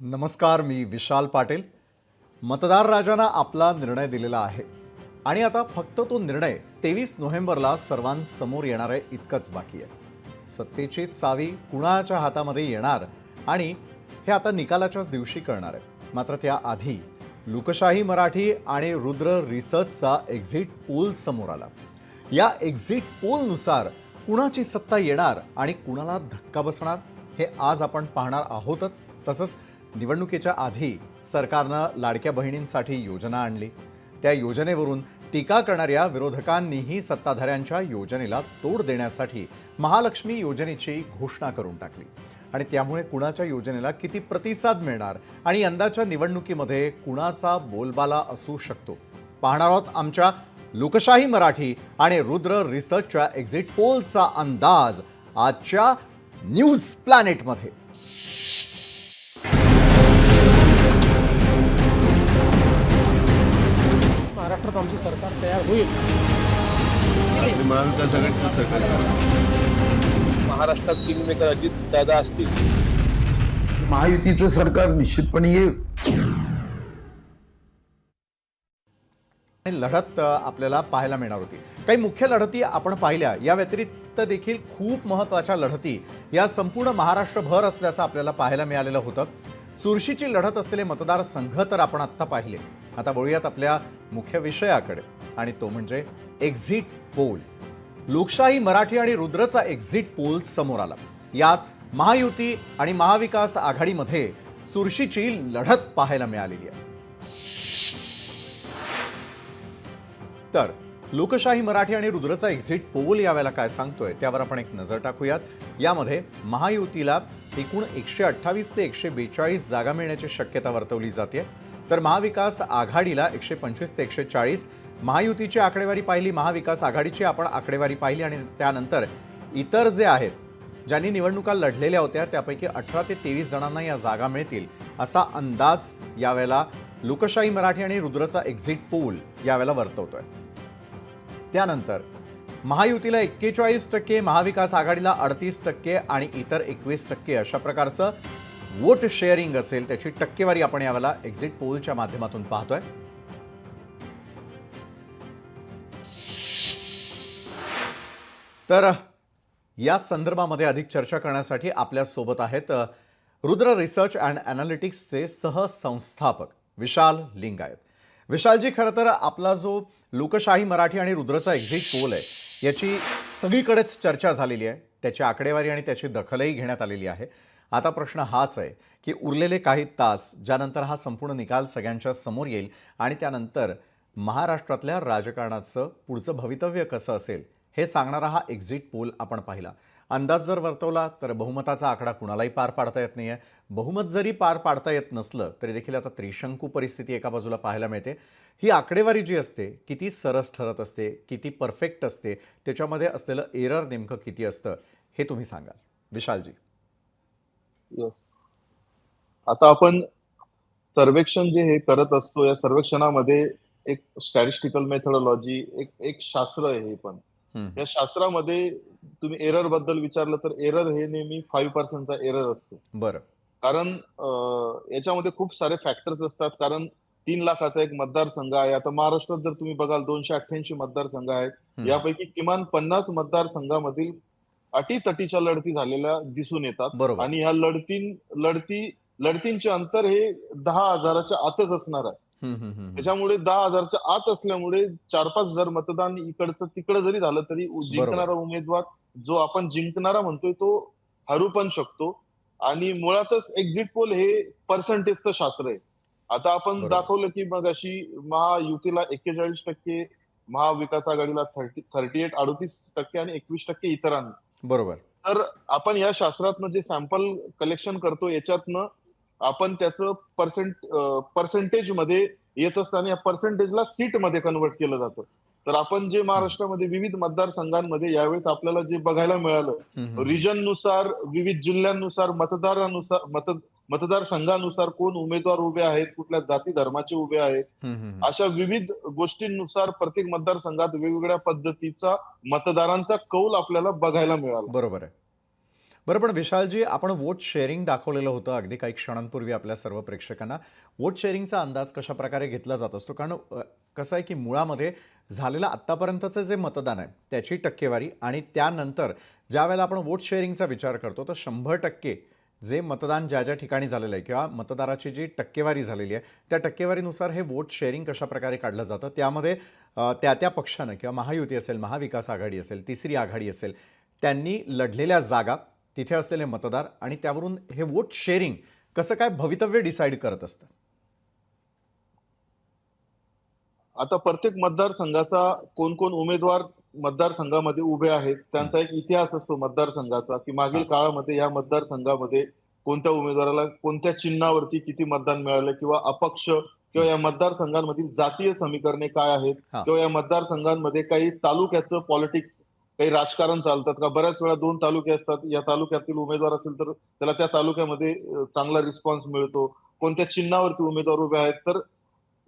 नमस्कार मी विशाल पाटील. मतदार राजांना आपला निर्णय दिलेला आहे. आणि आता फक्त तो निर्णय तेवीस नोव्हेंबरला सर्वांसमोर येणार आहे इतकंच बाकी आहे. सत्तेची चावी कुणाच्या हातामध्ये येणार आणि हे आता निकालाच्याच दिवशी कळणार आहे. मात्र त्याआधी लोकशाही मराठी आणि रुद्र रिसर्चचा एक्झिट पोल समोर आला. या एक्झिट पोलनुसार कुणाची सत्ता येणार आणि कुणाला धक्का बसणार हे आज आपण पाहणार आहोतच. तसंच निवडणुकीच्या आधी सरकारनं लाडक्या बहिणींसाठी योजना आणली. त्या योजनेवरून टीका करणाऱ्या विरोधकांनीही सत्ताधाऱ्यांच्या योजनेला तोड देण्यासाठी महालक्ष्मी योजनेची घोषणा करून टाकली. आणि त्यामुळे कुणाच्या योजनेला किती प्रतिसाद मिळणार आणि यंदाच्या निवडणुकीमध्ये कुणाचा बोलबाला असू शकतो? पाहणार आहोत आमच्या लोकशाही मराठी आणि रुद्र रिसर्चच्या एक्झिट पोलचा अंदाज आजच्या न्यूज प्लॅनेटमध्ये. महाराष्ट्रात आमचं सरकार तयार होईल. सरकार महाराष्ट्रात किंगमेकर अजित दादा असतील. महायुतीचं सरकार निश्चितपणे येईल. आणि लढत आपल्याला पाहायला मिळणार होती. काही मुख्य लढती आपण पाहिल्या. या व्यतिरिक्त देखील खूप महत्त्वाच्या लढती या संपूर्ण महाराष्ट्रभर असल्याचं आपल्याला पाहायला मिळालेलं होतं. चुरशीची लढत असलेले मतदारसंघ तर आपण आत्ता पाहिले. आता वळूयात आपल्या मुख्य विषयाकडे. आणि तो म्हणजे एक्झिट पोल लोकशाही मराठी आणि रुद्रचा एक्झिट पोल समोर आला. यात महायुती आणि महाविकास आघाडीमध्ये चुरशीची लढत पाहायला मिळालेली आहे. तर लोकशाही मराठी आणि रुद्रचा एक्झिट पोल यावेळेला काय सांगतोय? त्यावर आपण एक नजर टाकूयात. यामध्ये महायुतीला एकूण एकशे अठ्ठावीस ते एकशे बेचाळीस जागा मिळण्याची शक्यता वर्तवली जाते तर महाविकास आघाडीला एकशे पंचवीस ते एकशे चाळीस महायुतीची आकडेवारी पाहिली महाविकास आघाडीची आपण आकडेवारी पाहिली आणि त्यानंतर इतर जे आहेत ज्यांनी निवडणुका लढलेल्या होत्या त्यापैकी अठरा ते तेवीस जणांना या जागा मिळतील असा अंदाज यावेळेला लोकशाही मराठी आणि रुद्रचा एक्झिट पूल यावेळेला वर्तवतोय. त्यानंतर महायुतीला एक्केचाळीस टक्के महाविकास आघाडीला अडतीस टक्के आणि इतर एकवीस टक्के अशा प्रकारचं वोट शेअरिंग असेल त्याची टक्केवारी आपण यावेळेला एक्झिट पोलच्या माध्यमातून पाहतोय. तर या संदर्भामध्ये अधिक चर्चा करण्यासाठी आपल्यासोबत आहेत रुद्र रिसर्च अँड अनालिटिक्सचे सहसंस्थापक विशाल लिंग आहेत. विशालजी खरं तर आपला जो लोकशाही मराठी आणि रुद्रचा एक्झिट पोल आहे याची सगळीकडेच चर्चा झालेली आहे. त्याची आकडेवारी आणि त्याची दखलही घेण्यात आलेली आहे. आता प्रश्न हाच आहे की उरलेले काही तास ज्यानंतर हा संपूर्ण निकाल सगळ्यांच्या समोर येईल आणि त्यानंतर महाराष्ट्रातल्या राजकारणाचं पुढचं भवितव्य कसं असेल हे सांगणारा हा एक्झिट पोल आपण पाहिला. अंदाज जर वर्तवला तर बहुमताचा आकडा कुणालाही पार पाडता येत नाही आहे बहुमत जरी पार पाडता येत नसलं तरी देखील आता त्रिशंकू परिस्थिती एका बाजूला पाहायला मिळते. ही आकडेवारी जी असते किती सरस ठरत असते किती परफेक्ट असते त्याच्यामध्ये असलेलं एरर नेमकं किती असतं हे तुम्ही सांगाल. विशालजी. येस आता आपण सर्वेक्षण जे हे करत असतो या सर्वेक्षणामध्ये एक स्टॅटिस्टिकल मेथडॉलॉजी एक एक शास्त्र आहे हे पण. या शास्त्रामध्ये तुम्ही एररबद्दल विचारलं तर एरर हे नेहमी फाईव्ह पर्सेंटचा एरर असतो. बरं. कारण याच्यामध्ये खूप सारे फॅक्टर्स असतात. कारण तीन लाखाचा एक मतदारसंघ आहे. आता महाराष्ट्रात जर तुम्ही बघाल दोनशे अठ्ठ्याऐंशी मतदारसंघ आहेत. यापैकी किमान पन्नास मतदारसंघामधील अटीतटीच्या लढती झालेल्या दिसून येतात. आणि ह्या लढतीं लढती लढतींचे अंतर हे दहा हजाराच्या आतच असणार आहे. त्याच्यामुळे दहा हजारच्या आत असल्यामुळे चार पाच जर मतदान इकडचं तिकडं जरी झालं तरी जिंकणारा उमेदवार जो आपण जिंकणारा म्हणतोय तो हरू पण शकतो. आणि मुळातच एक्झिट पोल हे पर्सेंटेजचं शास्त्र आहे. आता आपण. दाखवलं की मग अशी महायुतीला एक्केचाळीस टक्के महाविकास आघाडीला थर्टी थर्टी एट अडतीस टक्के आणि एकवीस टक्के इतरांना. बरोबर तर आपण या शास्त्रातनं जे सॅम्पल कलेक्शन करतो याच्यातनं आपण त्याचं पर्सेंट पर्सेंटेजमध्ये येत असताना या पर्सेंटेजला सीटमध्ये कन्वर्ट केलं जातं तर आपण जे महाराष्ट्रामध्ये विविध मतदारसंघांमध्ये यावेळेस आपल्याला जे बघायला मिळालं. रिजननुसार विविध जिल्ह्यांनुसार मतदारानुसार मत मतदारसंघानुसार कोण उमेदवार उभे आहेत कुठल्या जाती धर्माचे उभे आहेत. अशा विविध गोष्टींनुसार प्रत्येक मतदारसंघात वेगवेगळ्या पद्धतीचा मतदारांचा कौल आपल्याला बघायला मिळाला. बरोबर आहे. बरं पण विशालजी आपण वोट शेअरिंग दाखवलेलं होतं अगदी काही क्षणांपूर्वी आपल्या सर्व प्रेक्षकांना. वोट शेअरिंगचा अंदाज कशा प्रकारे घेतला जात असतो? कारण कसं आहे की मुळामध्ये झालेलं आत्तापर्यंतचं जे मतदान आहे त्याची टक्केवारी आणि त्यानंतर ज्या वेळेला आपण वोट शेअरिंगचा विचार करतो तर शंभर टक्के जे मतदान ज्या ज्या ठिकाणी झालेलं आहे किंवा मतदाराची जी टक्केवारी झालेली आहे त्या टक्केवारीनुसार हे वोट शेअरिंग कशाप्रकारे काढलं जातं? त्यामध्ये त्या त्या पक्षानं किंवा महायुती असेल महाविकास आघाडी असेल तिसरी आघाडी असेल त्यांनी लढलेल्या जागा तिथे असलेले मतदार आणि त्यावरून हे वोट शेअरिंग कसं काय भवितव्य डिसाईड करत असतं? आता प्रत्येक मतदारसंघाचा कोण कोण उमेदवार मतदारसंघामध्ये उभे आहेत. त्यांचा एक इतिहास असतो मतदारसंघाचा की मागील. काळामध्ये या मतदारसंघामध्ये कोणत्या उमेदवाराला कोणत्या चिन्हावरती किती मतदान मिळालं किंवा अपक्ष किंवा या मतदारसंघांमधील जातीय समीकरणे काय आहेत. किंवा या मतदारसंघांमध्ये काही तालुक्याचं पॉलिटिक्स काही राजकारण चालतात का? बऱ्याच वेळा दोन तालुके असतात. या तालुक्यातील उमेदवार असेल तर त्याला त्या तालुक्यामध्ये चांगला रिस्पॉन्स मिळतो. कोणत्या चिन्हावरती उमेदवार उभे आहेत? तर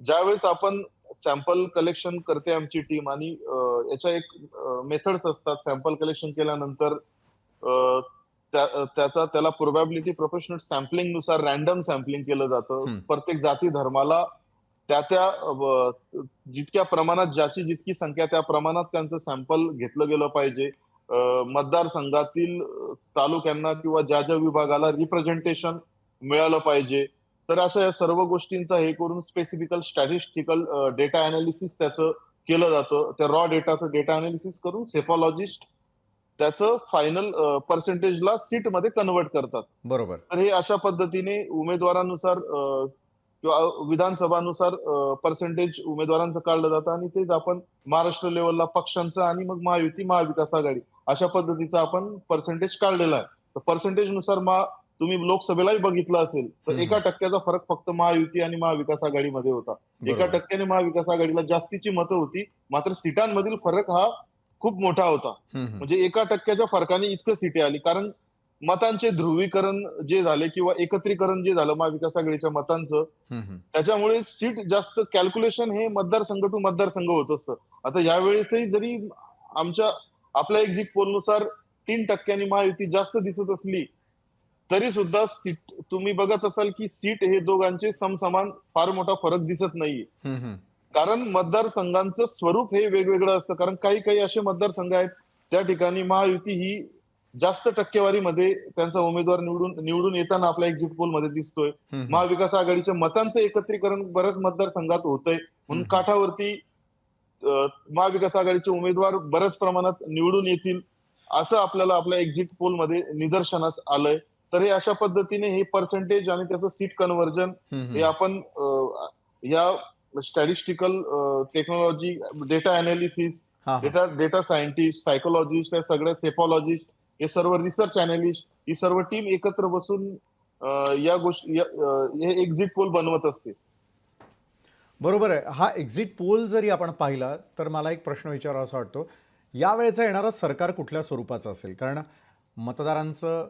ज्यावेळेस आपण सॅम्पल कलेक्शन करते आमची टीम आणि याच्या एक मेथड्स असतात. सॅम्पल कलेक्शन केल्यानंतर त्याचा त्याला प्रोबॅबिलिटी प्रोफेशनल सॅम्पलिंगनुसार रॅन्डम सॅम्पलिंग केलं जातं. प्रत्येक जाती धर्माला त्या त्या जितक्या प्रमाणात ज्याची जितकी संख्या त्या प्रमाणात त्यांचं सॅम्पल घेतलं गेलं पाहिजे. मतदारसंघातील तालुक्यांना किंवा ज्या ज्या विभागाला रिप्रेझेंटेशन मिळालं पाहिजे. तर अशा या सर्व गोष्टींचा हे करून स्पेसिफिकल स्टॅटिस्टिकल डेटा अनालिसिस त्याचं केलं जातं. त्या रॉ डेटाचं डेटा अनालिसिस करून सेफॉलॉजिस्ट त्याचं फायनल पर्सेंटेजला सीटमध्ये कन्वर्ट करतात. बरोबर. तर हे अशा पद्धतीने उमेदवारानुसार किंवा विधानसभानुसार पर्सेंटेज उमेदवारांचं काढलं जातं आणि तेच आपण महाराष्ट्र लेवलला पक्षांचं आणि मग महायुती महाविकास आघाडी अशा पद्धतीचं आपण पर्सेंटेज काढलेला आहे. तर पर्सेंटेजनुसार तुम्ही लोकसभेलाही बघितलं असेल तर. एका टक्क्याचा फरक फक्त महायुती आणि महाविकास आघाडीमध्ये होता एका. टक्क्याने महाविकास आघाडीला जास्तीची मतं होती मात्र सीटांमधील फरक हा खूप मोठा होता. म्हणजे एका टक्क्याच्या फरकाने इतकं सीटे आली कारण मतांचे ध्रुवीकरण जे झाले किंवा एकत्रीकरण जे झालं महाविकास आघाडीच्या मतांचं. त्याच्यामुळे सीट जास्त कॅल्क्युलेशन हे मतदारसंघ टू मतदारसंघ होत असतं आता यावेळेसही जरी आमच्या आपल्या एक्झिट पोलनुसार तीन टक्क्यांनी महायुती जास्त दिसत असली तरी सुद्धा सीट तुम्ही बघत असाल की सीट हे दोघांचे समसमान फार मोठा फरक दिसत नाहीये. कारण मतदारसंघांचं स्वरूप हे वेगवेगळं असतं कारण काही काही असे मतदारसंघ आहेत त्या ठिकाणी महायुती ही जास्त टक्केवारीमध्ये त्यांचा उमेदवार निवडून निवडून येताना आपल्या एक्झिट पोलमध्ये दिसतोय. महाविकास आघाडीच्या मतांचं एकत्रीकरण बऱ्याच मतदारसंघात होतंय म्हणून. काठावरती महाविकास आघाडीचे उमेदवार बऱ्याच प्रमाणात निवडून येतील असं आपल्याला आपल्या एक्झिट पोलमध्ये निदर्शनास आलंय तर हे अशा पद्धतीने हे पर्सेंटेज आणि त्याचं सीट कन्व्हर्जन हे. आपण या statistical technology data analysis. Data data scientist psychologist या सगळ्या सेफॉलॉजिस्ट हे सर्व रिसर्च अनालिस्ट ही सर्व टीम एकत्र बसून या गोष्टी हे एक्झिट पोल बनवत असते बरोबर आहे हा एक्झिट पोल जरी आपण पाहिला तर मला एक प्रश्न विचारावा वाटतो यावेळेचं येणारं सरकार कुठल्या स्वरूपाचं असेल कारण मतदारांचं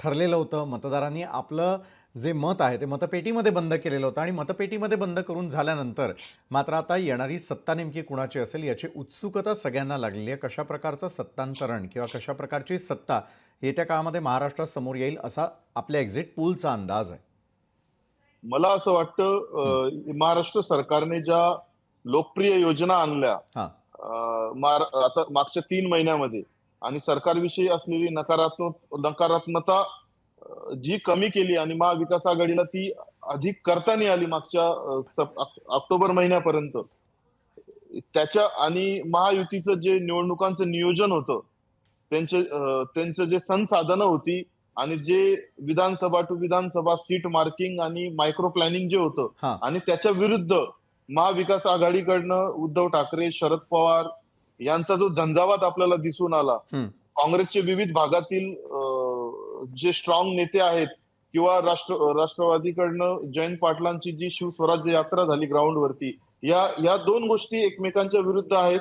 ठरलेलं होतं. मतदारांनी आपलं जे मत आहे ते मतपेटीमध्ये बंद केलेलं होतं आणि मतपेटीमध्ये बंद करून झाल्यानंतर मात्र आता येणारी सत्ता नेमकी कुणाची असेल याची उत्सुकता सगळ्यांना लागलेली आहे. कशा प्रकारचं सत्तांतरण किंवा कशा प्रकारची सत्ता येत्या काळामध्ये महाराष्ट्रात समोर येईल असा आपल्या एक्झिट पोलचा अंदाज आहे. मला असं वाटतं महाराष्ट्र सरकारने ज्या लोकप्रिय योजना आणल्या हां. आता मागच्या तीन महिन्यामध्ये आणि सरकारविषयी असलेली नकारात्मक नकारात्मकता जी कमी केली आणि महाविकास आघाडीला ती अधिक करता नाही आली मागच्या ऑक्टोबर महिन्यापर्यंत. त्याच्या आणि महायुतीचं जे निवडणुकांचं नियोजन होतं त्यांचे त्यांचं जे संसाधनं होती आणि जे Vidhan Sabha to Vidhan Sabha seat marking आणि मायक्रो प्लॅनिंग जे होतं आणि त्याच्या विरुद्ध महाविकास आघाडीकडनं उद्धव ठाकरे शरद पवार यांचा जो झंझावात आपल्याला दिसून आला. काँग्रेसचे विविध भागातील जे स्ट्रॉंग नेते आहेत किंवा राष्ट्र राष्ट्रवादीकडनं जयंत पाटलांची जी शिवस्वराज्य यात्रा झाली ग्राउंडवरती या या दोन गोष्टी एकमेकांच्या विरुद्ध आहेत.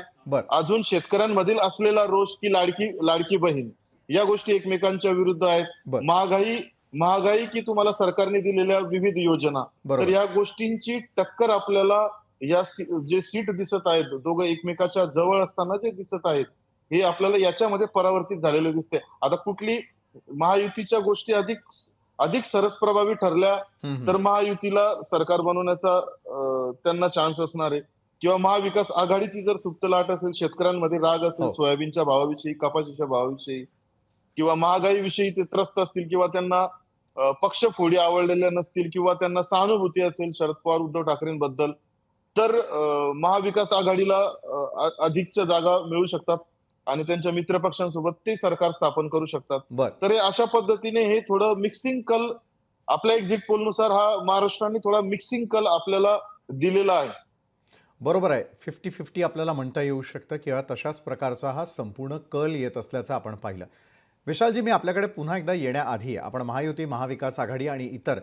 अजून शेतकऱ्यांमधील असलेला रोष की लाडकी लाडकी बहीण या गोष्टी एकमेकांच्या विरुद्ध आहेत. महागाई महागाई की तुम्हाला सरकारने दिलेल्या विविध योजना तर या गोष्टींची टक्कर आपल्याला या जे सीट दिसत आहेत दोघं एकमेकाच्या जवळ असताना जे दिसत आहेत हे आपल्याला याच्यामध्ये परावर्तित झालेले दिसते आता कुठली महायुतीच्या गोष्टी अधिक अधिक सरस प्रभावी ठरल्या. तर महायुतीला सरकार बनवण्याचा त्यांना चान्स असणार आहे किंवा महाविकास आघाडीची जर सुप्त लाट असेल शेतकऱ्यांमध्ये राग असेल हो. सोयाबीनच्या भावाविषयी कपाशीच्या भावाविषयी किंवा महागाईविषयी ते त्रस्त असतील किंवा त्यांना अं, पक्षफोडी आवडलेल्या नसतील किंवा त्यांना सहानुभूती असेल शरद पवार उद्धव ठाकरेंबद्दल तर महाविकास आघाडीला अधिकच्या जागा मिळू शकतात आणि त्यांच्या मित्रपक्षांसोबत ते सरकार स्थापन करू शकतात. तर हे अशा पद्धतीने हे थोडं मिक्सिंग कल आपल्या एक्झिट पोलनुसार हा महाराष्ट्राने थोडा मिक्सिंग कल आपल्याला दिलेला आहे. बरोबर आहे. फिफ्टी फिफ्टी आपल्याला म्हणता येऊ शकतं किंवा तशाच प्रकारचा हा संपूर्ण कल येत असल्याचं आपण पाहिलं. विशालजी मी आपल्याकडे पुन्हा एकदा येण्याआधी आपण महायुती महाविकास आघाडी आणि इतर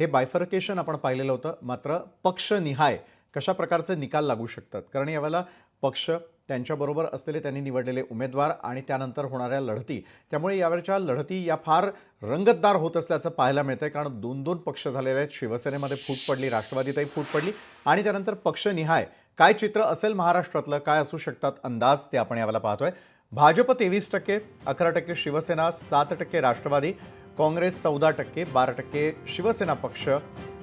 हे बायफर्केशन आपण पाहिलेलं होतं. मात्र पक्षनिहाय कशा प्रकारचे निकाल लागू शकतात? कारण यावेळेला पक्ष त्यांच्याबरोबर असलेले त्यांनी निवडलेले उमेदवार आणि त्यानंतर होणाऱ्या लढती. त्यामुळे यावेळच्या लढती या फार रंगतदार होत असल्याचं पाहायला मिळतंय. कारण दोन दोन पक्ष झालेले आहेत. शिवसेनेमध्ये फूट पडली राष्ट्रवादीतही फूट पडली. आणि त्यानंतर पक्षनिहाय काय चित्र असेल महाराष्ट्रातलं? काय असू शकतात? अंदाज ते आपण यावेळेला पाहतोय. भाजप तेवीस टक्के अकरा टक्के शिवसेना सात टक्के राष्ट्रवादी. काँग्रेस चौदा टक्के बारा टक्के शिवसेना पक्ष.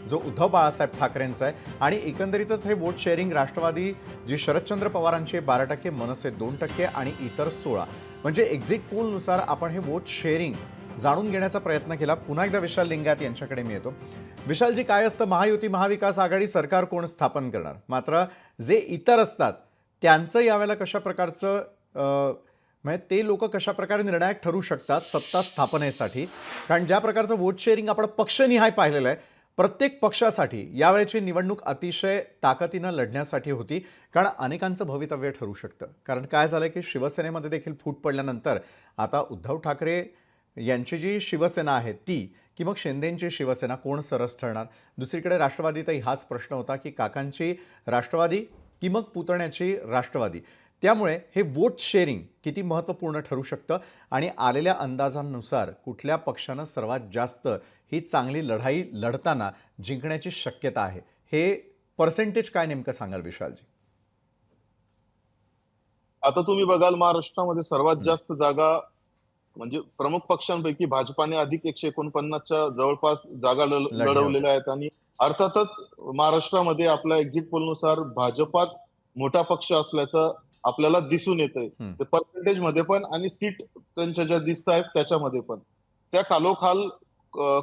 जो उद्धव बाळासाहेब ठाकरेंचा आहे. आणि एकंदरीतच हे वोट शेअरिंग राष्ट्रवादी जी शरदचंद्र पवारांचे बारा टक्के मनसे दोन टक्के आणि इतर सोळा. म्हणजे एक्झिट पोलनुसार आपण हे वोट शेअरिंग जाणून घेण्याचा प्रयत्न केला. पुन्हा एकदा विशाल लिंगात यांच्याकडे मी येतो. विशालजी काय असतं? महायुती महाविकास आघाडी सरकार कोण स्थापन करणार? मात्र जे इतर असतात त्यांचं यावेळेला कशा प्रकारचं म्हणजे ते लोक कशा प्रकारे निर्णायक ठरू शकतात सत्ता स्थापनेसाठी? कारण ज्या प्रकारचं वोट शेअरिंग आपण पक्षनिहाय पाहिलेलं आहे प्रत्येक पक्षासाठी यावेळेची निवडणूक अतिशय ताकदीनं लढण्यासाठी होती कारण अनेकांचं भवितव्य ठरू शकतं. कारण काय झालं की शिवसेनेमध्ये देखील फूट पडल्यानंतर आता उद्धव ठाकरे यांची जी शिवसेना आहे ती की मग शिंदेंची शिवसेना कोण सरस ठरणार? दुसरीकडे राष्ट्रवादीतही हाच प्रश्न होता की काकांची राष्ट्रवादी की मग पुतण्याची राष्ट्रवादी. त्यामुळे हे वोट शेअरिंग किती महत्त्वपूर्ण ठरू शकतं? आणि आलेल्या अंदाजांनुसार कुठल्या पक्षानं सर्वात जास्त ही चांगली लढाई लढताना जिंकण्याची शक्यता आहे. हे पर्सेंटेज काय नेमकं सांगाल विशालजी? आता तुम्ही बघाल महाराष्ट्रामध्ये सर्वात जास्त जागा म्हणजे प्रमुख पक्षांपैकी भाजपाने अधिक एकशे एकोणपन्नासच्या जवळपास जागा लढवलेल्या आहेत आणि अर्थातच महाराष्ट्रामध्ये आपल्या एक्झिट पोलनुसार भाजपात मोठा पक्ष असल्याचं आपल्याला दिसून येतंय. हम्म. ते पर्सेंटेजमध्ये पण आणि सीट त्यांच्या ज्या दिसत आहेत त्याच्यामध्ये पण. त्या खालोखाल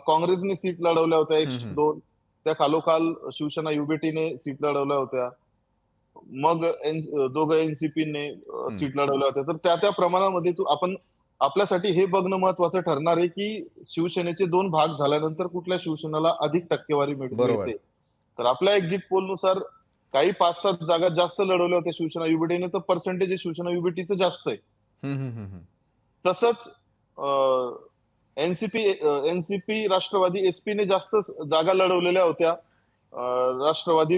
काँग्रेसने सीट लढवल्या होत्या. हम्म. दोन त्या खालोखाल शिवसेना युबीटीने सीट लढवल्या होत्या. मग एन दोघं एनसीपीने सीट लढवल्या होत्या. तर त्या त्या प्रमाणामध्ये तू आपण आपल्यासाठी हे बघणं महत्वाचं ठरणार आहे की शिवसेनेचे दोन भाग झाल्यानंतर कुठल्या शिवसेनेला अधिक टक्केवारी. मिळते? तर आपल्या एक्झिट पोलनुसार काही पाच सात जागा जास्त लढवल्या होत्या शिवसेना युबीटीने. तर पर्सेंटेज शिवसेना युबीटीचं जास्त आहे. तसंच एनसीपी एनसीपी राष्ट्रवादी एसपीने जास्त जागा लढवलेल्या होत्या. राष्ट्रवादी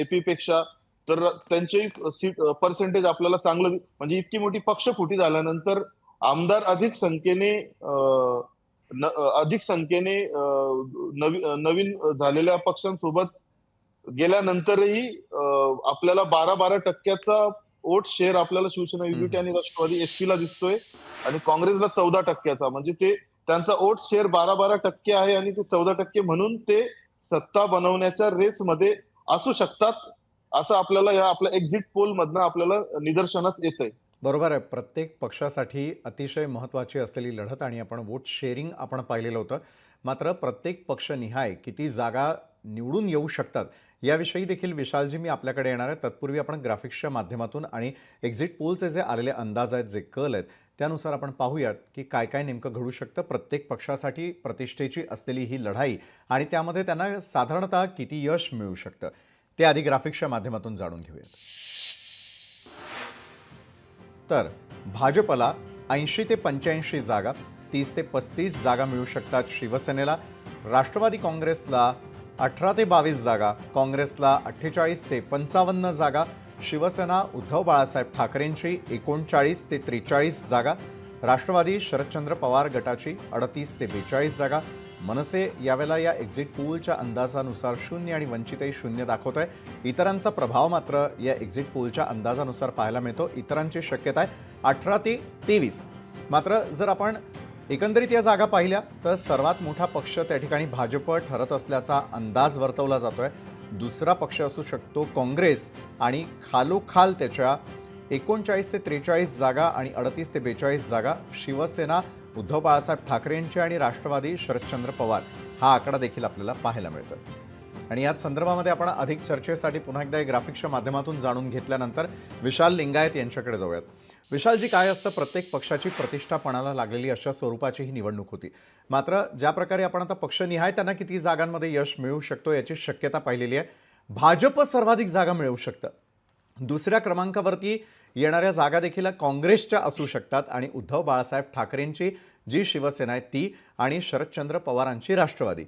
एपी पेक्षा. तर त्यांचे सीट पर्सेंटेज आपल्याला चांगलं म्हणजे इतकी मोठी पक्षफुटी झाल्यानंतर आमदार अधिक संख्येने न- अधिक संख्येने नवी नवीन झालेल्या पक्षांसोबत गेल्यानंतरही आपल्याला बारा बारा टक्क्याचा वोट शेअर आपल्याला शिवसेना युनिटी आणि राष्ट्रवादी एसपी ला दिसतोय. आणि काँग्रेसला चौदा टक्क्याचा. म्हणजे ते त्यांचा ओट शेअर बारा बारा टक्के आहे आणि ते चौदा टक्के म्हणून ते सत्ता बनवण्याच्या रेसमध्ये असू शकतात असं आपल्याला या आपल्या एक्झिट पोल मधनं आपल्याला निदर्शनास आहे बरोबर आहे. प्रत्येक पक्षासाठी अतिशय महत्त्वाची असलेली लढत आणि आपण वोट शेअरिंग आपण पाहिलेलं होतं. मात्र प्रत्येक पक्षनिहाय किती जागा निवडून येऊ शकतात याविषयी देखील विशालजी मी आपल्याकडे येणार आहे. तत्पूर्वी आपण ग्राफिक्सच्या माध्यमातून आणि एक्झिट पोलचे जे आलेले अंदाज आहेत जे कल आहेत त्यानुसार आपण पाहूयात की काय काय नेमकं घडू शकतं. प्रत्येक पक्षासाठी प्रतिष्ठेची असलेली ही लढाई आणि त्यामध्ये त्यांना साधारणतः किती यश मिळू शकतं. ते आधी ग्राफिक्सच्या माध्यमातून जाणून घेऊयात. तर भाजपला ऐंशी ते पंच्याऐंशी जागा तीस ते पस्तीस जागा मिळू शकतात शिवसेनेला. राष्ट्रवादी काँग्रेसला अठरा ते बावीस जागा काँग्रेसला अठ्ठेचाळीस ते पंचावन्न जागा शिवसेना उद्धव बाळासाहेब ठाकरेंची एकोणचाळीस ते त्रेचाळीस जागा राष्ट्रवादी शरदचंद्र पवार गटाची अडतीस ते बेचाळीस जागा. मनसे यावेळेला या एक्झिट पोलच्या अंदाजानुसार शून्य आणि वंचितही शून्य दाखवत आहे इतरांचा प्रभाव मात्र या एक्झिट पोलच्या अंदाजानुसार पाहायला मिळतो. इतरांची शक्यता आहे अठरा ते तेवीस. मात्र जर आपण एकंदरीत या जागा पाहिल्या तर सर्वात मोठा पक्ष त्या ठिकाणी भाजप ठरत असल्याचा अंदाज वर्तवला जातो आहे दुसरा पक्ष असू शकतो काँग्रेस आणि खालोखाल त्याच्या एकोणचाळीस ते त्रेचाळीस जागा आणि अडतीस ते बेचाळीस जागा शिवसेना उद्धव बाळासाहेब ठाकरेंची आणि राष्ट्रवादी शरदचंद्र पवार. हा आकडा देखील आपल्याला पाहायला मिळतोय. आणि याच संदर्भामध्ये आपण अधिक चर्चेसाठी पुन्हा एकदा ग्राफिक्सच्या माध्यमातून जाणून घेतल्यानंतर विशाल लिंगायत यांच्याकडे जाऊयात. विशालजी काय असतं प्रत्येक पक्षाची प्रतिष्ठापणाला लागलेली अशा स्वरूपाची ही निवडणूक होती. मात्र ज्या प्रकारे आपण आता पक्षनिहाय त्यांना किती जागांमध्ये यश मिळू शकतो याची शक्यता पाहिलेली आहे. भाजप सर्वाधिक जागा मिळवू शकतं. दुसऱ्या क्रमांकावरती येणाऱ्या जागा देखील काँग्रेसच्या असू शकतात आणि उद्धव बाळासाहेब ठाकरेंची जी शिवसेना आहे ती आणि शरदचंद्र पवारांची राष्ट्रवादी.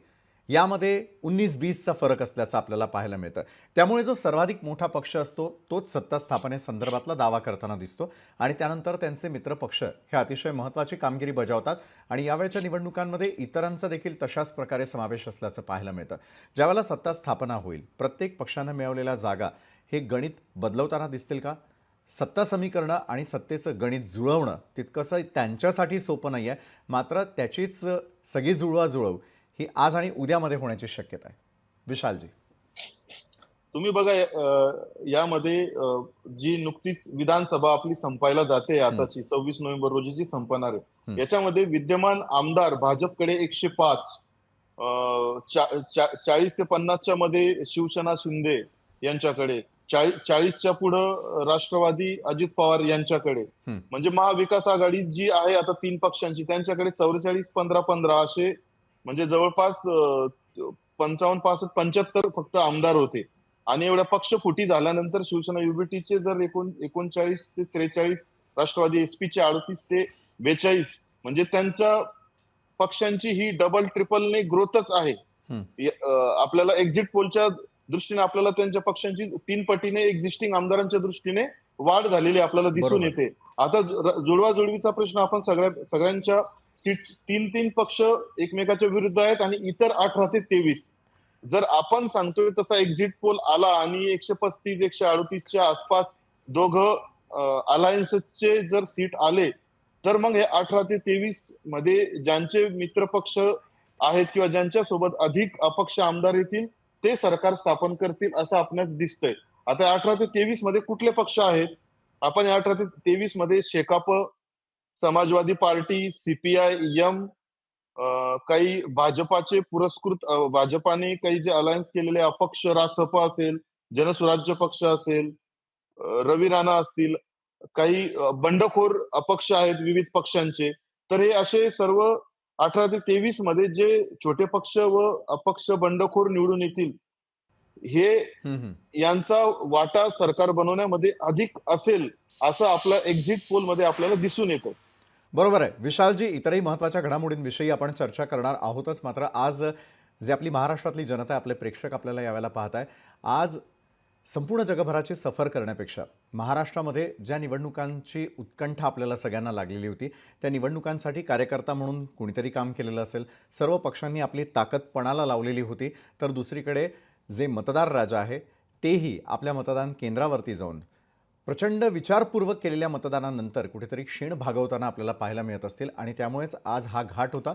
यामध्ये उन्नीस बीसचा फरक असल्याचं आपल्याला पाहायला मिळतं. त्यामुळे जो सर्वाधिक मोठा पक्ष असतो तोच सत्ता स्थापनेसंदर्भातला दावा करताना दिसतो. आणि त्यानंतर त्यांचे मित्रपक्ष हे अतिशय महत्त्वाची कामगिरी बजावतात. आणि यावेळच्या निवडणुकांमध्ये इतरांचा देखील तशाच प्रकारे समावेश असल्याचं पाहायला मिळतं. ज्यावेळेला सत्ता स्थापना होईल प्रत्येक पक्षानं मिळवलेल्या जागा हे गणित बदलवताना दिसतील का? सत्ता समीकरणं आणि सत्तेचं गणित जुळवणं तितकंसं त्यांच्यासाठी सोपं नाही आहे मात्र त्याचीच सगळी जुळवाजुळव ही आज आणि उद्यामध्ये होण्याची शक्यता आहे विशालजी तुम्ही बघा यामध्ये जी नुकतीच विधानसभा आपली संपायला जाते आताची सव्वीस नोव्हेंबर रोजी जी संपणार आहे. याच्यामध्ये विद्यमान आमदार भाजपकडे एकशे पाच चाळीस ते पन्नासच्या मध्ये शिवसेना शिंदे यांच्याकडे चाळीस चाळीसच्या पुढं राष्ट्रवादी अजित पवार यांच्याकडे. म्हणजे महाविकास आघाडी जी आहे आता तीन पक्षांची त्यांच्याकडे चौवेचाळीस पंधरा पंधरा असे म्हणजे जवळपास पंचावन्न पासष्ट पंच्याहत्तर फक्त आमदार होते. आणि एवढ्या पक्ष फुटी झाल्यानंतर शिवसेना युबीटीचे जर एकूण एकोणचाळीस ते त्रेचाळीस राष्ट्रवादी एसपीचे अडतीस ते बेचाळीस म्हणजे त्यांच्या पक्षांची ही डबल ट्रिपलने ग्रोथच आहे. आपल्याला एक्झिट पोलच्या दृष्टीने आपल्याला त्यांच्या पक्षांची तीन पटीने एक्झिस्टिंग आमदारांच्या दृष्टीने वाढ झालेली आपल्याला दिसून. येते. आता जुळवाजुळवीचा प्रश्न आपण सगळ्या सगळ्यांच्या सीट तीन तीन पक्ष एकमेकाच्या विरुद्ध आहेत आणि इतर अठरा ते तेवीस. जर आपण सांगतोय तसा एक्झिट पोल आला आणि एकशे पस्तीस एकशे अडतीसच्या आसपास दोघं अलायन्सचे जर सीट आले तर मग हे अठरा ते तेवीसमध्ये ज्यांचे मित्रपक्ष आहेत किंवा ज्यांच्या सोबत अधिक अपक्ष आमदार येतील ते सरकार स्थापन करतील असं आपल्यास दिसतंय. आता अठरा ते तेवीसमध्ये कुठले पक्ष आहेत? आपण अठरा ते तेवीसमध्ये Shekap Samajwadi party CPI M काही भाजपाचे पुरस्कृत भाजपाने काही जे अलायन्स केलेले अपक्ष रासप असेल जनसुराज्य पक्ष असेल रवी राणा असतील काही बंडखोर अपक्ष आहेत विविध पक्षांचे तर हे असे सर्व अठरा ते तेवीसमध्ये जे छोटे पक्ष व अपक्ष बंडखोर निवडून येतील हे. यांचा वाटा सरकार बनवण्यामध्ये अधिक असेल असं आपलं एक्झिट पोलमध्ये आपल्याला दिसून येतं बरोबर आहे. विशालजी इतरही महत्त्वाच्या घडामोडींविषयी आपण चर्चा करणार आहोतच. मात्र आज जे आपली महाराष्ट्रातली जनता आहे आपले प्रेक्षक आपल्याला यावेळेला पाहत आहे आज संपूर्ण जगभराची सफर करण्यापेक्षा महाराष्ट्रामध्ये ज्या निवडणुकांची उत्कंठा आपल्याला सगळ्यांना लागलेली होती त्या निवडणुकांसाठी कार्यकर्ता म्हणून कुणीतरी काम केलेलं असेल सर्व पक्षांनी आपली ताकद पणाला लावलेली होती. तर दुसरीकडे जे मतदार राजा आहे तेही आपल्या मतदान केंद्रावरती जाऊन प्रचंड विचारपूर्वक केलेल्या मतदानानंतर कुठेतरी क्षीण भागवताना आपल्याला पाहायला मिळत असतील आणि त्यामुळेच आज हा घाट होता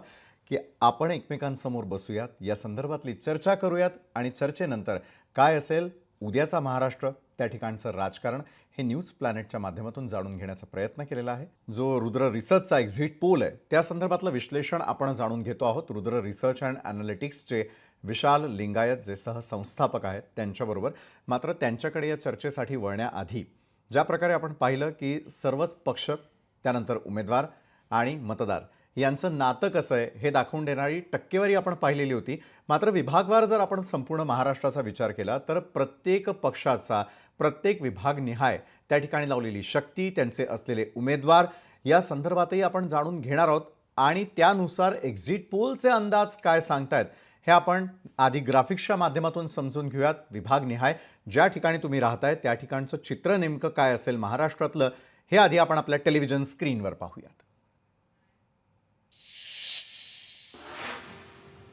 की आपण एकमेकांसमोर बसूयात या संदर्भातली चर्चा करूयात आणि चर्चेनंतर काय असेल उद्याचा महाराष्ट्र त्या ठिकाणचं राजकारण हे न्यूज प्लॅनेटच्या माध्यमातून जाणून घेण्याचा प्रयत्न केलेला आहे. जो रुद्र रिसर्चचा एक्झिट पोल आहे त्या संदर्भातलं विश्लेषण आपण जाणून घेतो आहोत. रुद्र रिसर्च अँड ॲनालिटिक्सचे विशाल लिंगायत जे सहसंस्थापक आहेत त्यांच्याबरोबर मात्र त्यांच्याकडे या चर्चेसाठी वळण्याआधी ज्या प्रकारे आपण पाहिलं की सर्वच पक्ष त्यानंतर उमेदवार आणि मतदार यांचं नातं कसं आहे हे दाखवून देणारी टक्केवारी आपण पाहिलेली होती. मात्र विभागवार जर आपण संपूर्ण महाराष्ट्राचा विचार केला तर प्रत्येक पक्षाचा प्रत्येक विभागनिहाय त्या ठिकाणी लावलेली शक्ती त्यांचे असलेले उमेदवार या संदर्भातही आपण जाणून घेणार आहोत. आणि त्यानुसार एक्झिट पोलचे अंदाज काय सांगतायत हे आपण आधी ग्राफिक्सच्या माध्यमातून समजून घेऊयात. विभागनिहाय ज्या ठिकाणी तुम्ही राहताय त्या ठिकाणचं चित्र नेमकं काय असेल महाराष्ट्रातलं हे आधी आपण आपल्या टेलिव्हिजन स्क्रीनवर पाहूयात.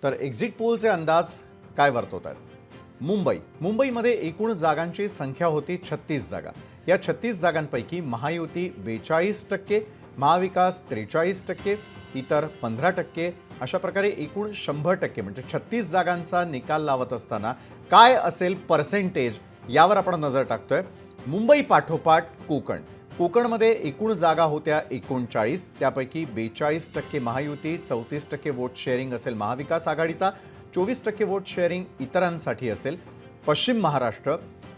तर एक्झिट पोलचे अंदाज काय वर्तवत आहेत मुंबई. मुंबईमध्ये एकूण जागांची संख्या होती छत्तीस जागा. या छत्तीस जागांपैकी महायुती बेचाळीस टक्के महाविकास त्रेचाळीस टक्के इतर पंधरा टक्के अशा प्रकारे एकूण शंभर टक्के म्हणजे छत्तीस जागांचा निकाल लावत असताना काय असेल पर्सेंटेज यावर आपण नजर टाकतोय. मुंबई पाठोपाठ कोकण. कोकणमध्ये एकूण जागा होत्या एकोणचाळीस त्यापैकी बेचाळीस टक्के महायुती चौतीस टक्के वोट शेअरिंग असेल महाविकास आघाडीचा चोवीस टक्के वोट शेअरिंग इतरांसाठी असेल पश्चिम महाराष्ट्र.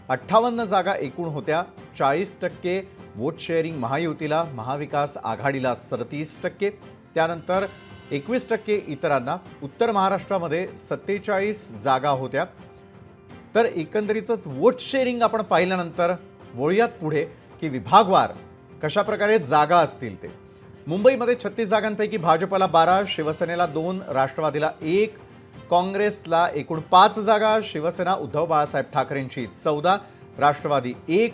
अठ्ठावन्न जागा एकूण होत्या चाळीस टक्के वोट शेअरिंग महायुतीला महाविकास आघाडीला सदतीस टक्के त्यानंतर एकवीस टक्के इतरांना उत्तर महाराष्ट्रामध्ये सत्तेचाळीस जागा होत्या. तर एकंदरीतच वोट शेअरिंग आपण पाहिल्यानंतर वळूयात पुढे की विभागवार कशा प्रकारे जागा असतील ते. मुंबईमध्ये छत्तीस जागांपैकी भाजपला बारा शिवसेनेला दोन राष्ट्रवादीला एक काँग्रेसला एकूण पाच जागा शिवसेना उद्धव बाळासाहेब ठाकरेंची चौदा राष्ट्रवादी एक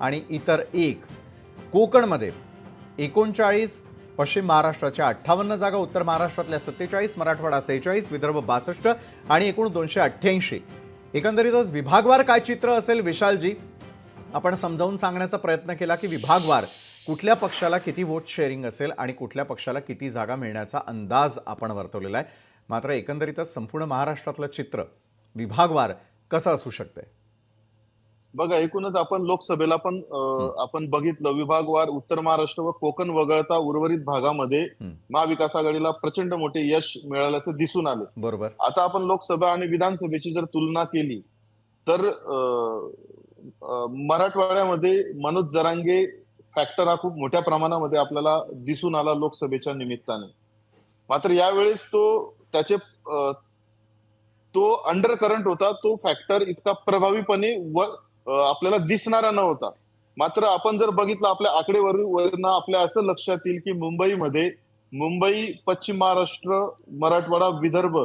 आणि इतर एक. कोकणमध्ये एकोणचाळीस पश्चिम महाराष्ट्राच्या अठ्ठावन्न जागा उत्तर महाराष्ट्रातल्या सत्तेचाळीस मराठवाडा सेहेचाळीस विदर्भ बासष्ट आणि एकूण दोनशे अठ्ठ्याऐंशी. एकंदरीतच विभागवार काय चित्र असेल विशालजी? आपण समजावून सांगण्याचा प्रयत्न केला की विभागवार कुठल्या पक्षाला किती वोट शेअरिंग असेल आणि कुठल्या पक्षाला किती जागा मिळण्याचा अंदाज आपण वर्तवलेला आहे. मात्र एकंदरीतच संपूर्ण महाराष्ट्रातलं चित्र विभागवार कसं असू शकतंय? बघा एकूणच आपण लोकसभेला पण आपण बघितलं विभागवार उत्तर महाराष्ट्र व कोकण वगळता उर्वरित भागामध्ये. महाविकास आघाडीला प्रचंड मोठे यश मिळाल्याचं दिसून आले. बरोबर. आता आपण लोकसभा आणि विधानसभेची जर तुलना केली तर मराठवाड्यामध्ये मनोज जरांगे फॅक्टर हा खूप मोठ्या प्रमाणामध्ये आपल्याला दिसून आला लोकसभेच्या निमित्ताने. मात्र यावेळेस तो त्याचे तो अंडर करंट होता तो फॅक्टर इतका प्रभावीपणे वर आपल्याला दिसणारा नव्हता मात्र आपण जर बघितलं आपल्या आकडेवारीवरनं आपल्या असं लक्षात येईल की मुंबईमध्ये मुंबई पश्चिम महाराष्ट्र मराठवाडा विदर्भ.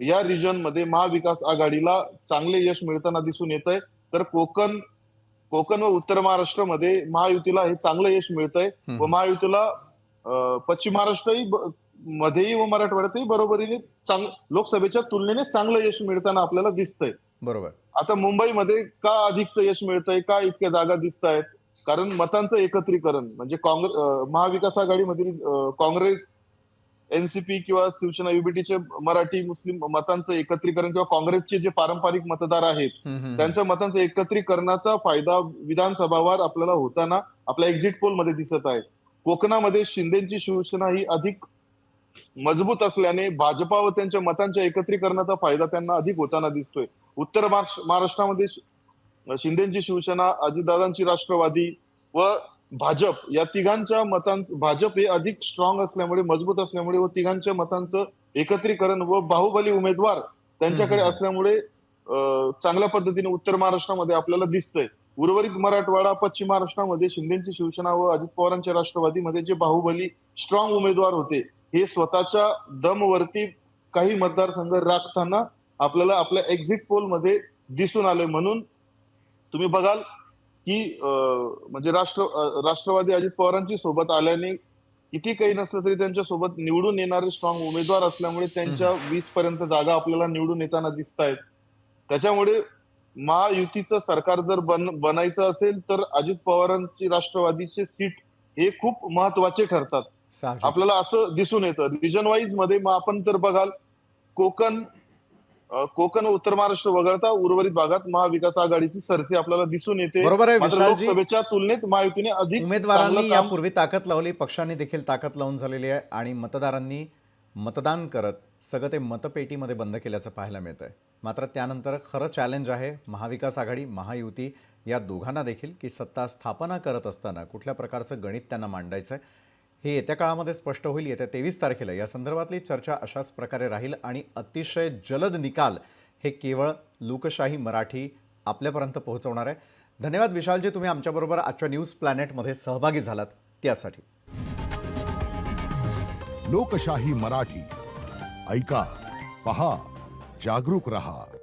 या रिजनमध्ये महाविकास आघाडीला चांगले यश मिळताना दिसून येत आहे तर कोकण कोकण व उत्तर महाराष्ट्रामध्ये महायुतीला हे चांगलं यश मिळत आहे. व महायुतीला पश्चिम महाराष्ट्रही मध्येही व मराठवाड्यातही बरोबरीने चांग लोकसभेच्या तुलनेने चांगलं यश मिळताना आपल्याला दिसतंय बरोबर. आता मुंबईमध्ये का अधिकचं यश मिळतंय का इतक्या जागा दिसत आहेत कारण मतांचं एकत्रीकरण म्हणजे काँग्रेस महाविकास आघाडीमधील काँग्रेस एनसीपी किंवा शिवसेना युबीटीचे मराठी मुस्लिम मतांचं एकत्रीकरण किंवा काँग्रेसचे जे पारंपरिक मतदार आहेत. त्यांच्या मतांचं एकत्रीकरणाचा फायदा विधानसभावर आपल्याला होताना आपल्या एक्झिट पोलमध्ये दिसत आहे. कोकणामध्ये शिंदेची शिवसेना ही अधिक मजबूत असल्याने भाजपा व त्यांच्या मतांच्या एकत्रीकरणाचा फायदा त्यांना अधिक होताना दिसतोय. उत्तर महाराष्ट्र- महाराष्ट्रामध्ये शिंदेची शिवसेना अजितदादांची राष्ट्रवादी व भाजप या तिघांच्या मतां भाजप हे अधिक स्ट्रॉंग असल्यामुळे मजबूत असल्यामुळे व तिघांच्या मतांचं एकत्रीकरण व बाहुबली उमेदवार त्यांच्याकडे. असल्यामुळे चांगल्या पद्धतीने उत्तर महाराष्ट्रामध्ये आपल्याला दिसतंय उर्वरित मराठवाडा पश्चिम महाराष्ट्रामध्ये शिंदेची शिवसेना व अजित पवारांच्या राष्ट्रवादीमध्ये जे बाहुबली स्ट्रॉंग उमेदवार होते हे स्वतःच्या दमवरती काही मतदारसंघ राखताना आपल्याला आपल्या एक्झिट पोलमध्ये दिसून आले म्हणून तुम्ही बघाल की म्हणजे राष्ट्र राष्ट्रवादी अजित पवारांची सोबत आल्याने किती काही नसलं तरी त्यांच्यासोबत निवडून येणारे स्ट्रॉंग उमेदवार असल्यामुळे त्यांच्या वीस पर्यंत जागा आपल्याला निवडून येताना दिसत आहेत. त्याच्यामुळे महायुतीचं सरकार जर बन बनायचं असेल तर अजित पवारांची राष्ट्रवादीचे सीट हे खूप महत्त्वाचे ठरतात. आपल्याला असं दिसून येतं. रिजन वाईजमध्ये मग आपण जर बघाल कोकण कोकण उत्तर महाराष्ट्र वगळता उर्वरित भागात महाविकास आघाडीची सरसी आपल्याला दिसून येते. बरोबर आहे लोकसभेच्या तुलनेत महायुतीने अधिक उमेदवारांनी यापूर्वी ताकद लावली पक्षांनी देखील ताकद लावून झालेली आहे आणि मतदारांनी मतदान करत सगळं ते मतपेटीमध्ये बंद केल्याचं पाहायला मिळत आहे मात्र त्यानंतर खरं चॅलेंज आहे महाविकास आघाडी महायुती या दोघांना देखील की सत्ता स्थापना करत असताना कुठल्या प्रकारचं गणित त्यांना मांडायचं आहे हे येत्या काळामध्ये स्पष्ट होईल येत्या तेवीस तारखेला. या संदर्भातली चर्चा अशाच प्रकारे राहील आणि अतिशय जलद निकाल हे केवळ लोकशाही मराठी आपल्यापर्यंत पोहोचवणार आहे. धन्यवाद विशालजी तुम्ही आमच्याबरोबर आजच्या न्यूज प्लॅनेटमध्ये सहभागी झालात त्यासाठी. लोकशाही मराठी. ऐका पहा जागरूक रहा.